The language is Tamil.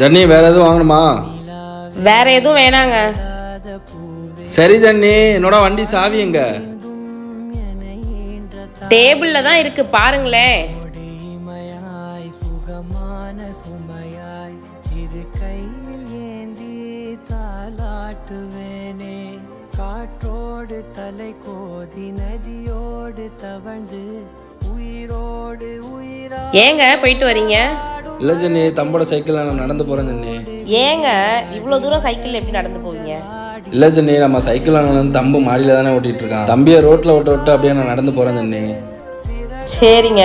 ஜன்னி வேற எதுவும் வாங்கணுமா? வேற எதுவும் வேணாங்க. சரி ஜன்னி என்னோட வண்டி சாவி எங்க? டேபிள்ல தான் இருக்கு பாருங்களேன். இமையாய் சுகமான சுமையாய் இது கையில் ஏந்தி தாலாட்டுவேனே காற்றோடு தலை கோதி நதியோடு தவழ்ந்து உயிரோடு உயிரா ஏங்க போயிட்டு வரீங்க? இல்லை ஜன்னி தம்போட சைக்கிளில் நான் நடந்து போகிறேன் ஜன்னி. ஏங்க இவ்வளோ தூரம் சைக்கிள்ல எப்படி நடந்து போவீங்க? இல்லை ஜன்னி நம்ம சைக்கிளில் நடந்து தம்பு மாடியில் தானே ஓட்டிகிட்டு இருக்கான். தம்பியை ரோட்டில் விட்டு விட்டு அப்படியே நான் நடந்து போகிறேன் ஜன்னி. சரிங்க.